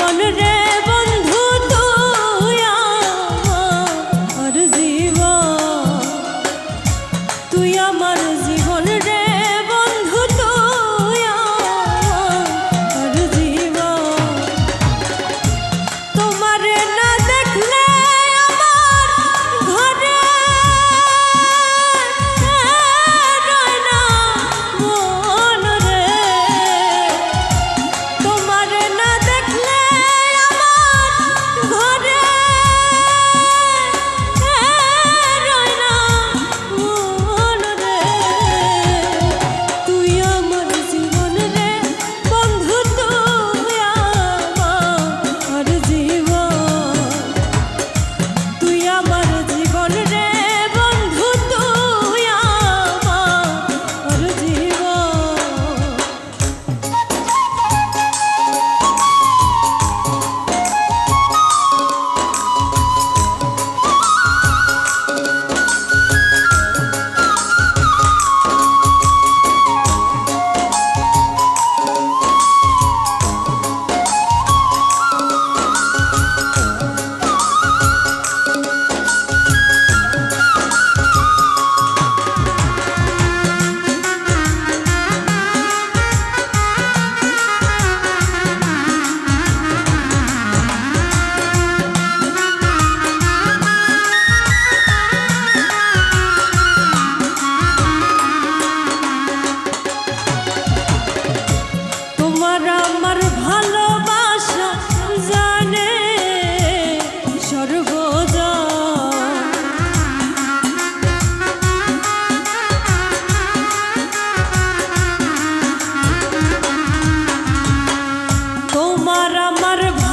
তুই রে আমার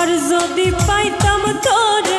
একবার যদি পাইতাম তোরে